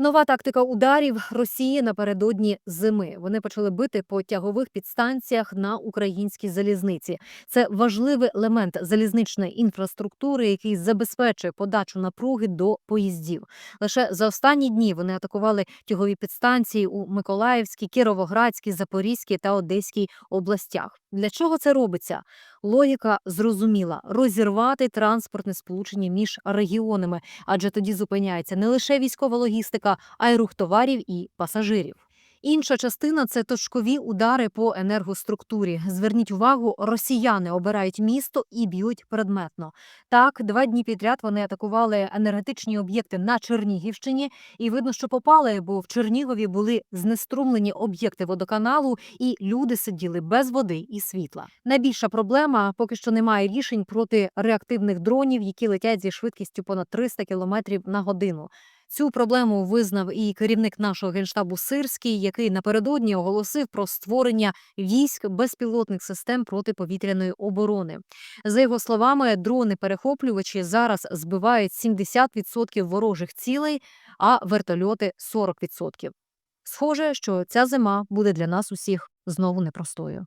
Нова тактика ударів Росії напередодні зими. Вони почали бити по тягових підстанціях на українській залізниці. Це важливий елемент залізничної інфраструктури, який забезпечує подачу напруги до поїздів. Лише за останні дні вони атакували тягові підстанції у Миколаївській, Кіровоградській, Запорізькій та Одеській областях. Для чого це робиться? Логіка зрозуміла: розірвати транспортне сполучення між регіонами, адже тоді зупиняється не лише військова логістика, а й рух товарів і пасажирів. Інша частина це точкові удари по енергоструктурі. Зверніть увагу, росіяни обирають місто і б'ють предметно. Так, два дні підряд вони атакували енергетичні об'єкти на Чернігівщині, і видно, що попали, бо в Чернігові були знеструмлені об'єкти водоканалу, і люди сиділи без води і світла. Найбільша проблема поки що немає рішень проти реактивних дронів, які летять зі швидкістю понад 300 км на годину. Цю проблему визнав і керівник нашого генштабу Сирський, який напередодні оголосив про створення військ безпілотних систем протиповітряної оборони. За його словами, дрони-перехоплювачі зараз збивають 70% ворожих цілей, а вертольоти 40%. Схоже, що ця зима буде для нас усіх знову непростою.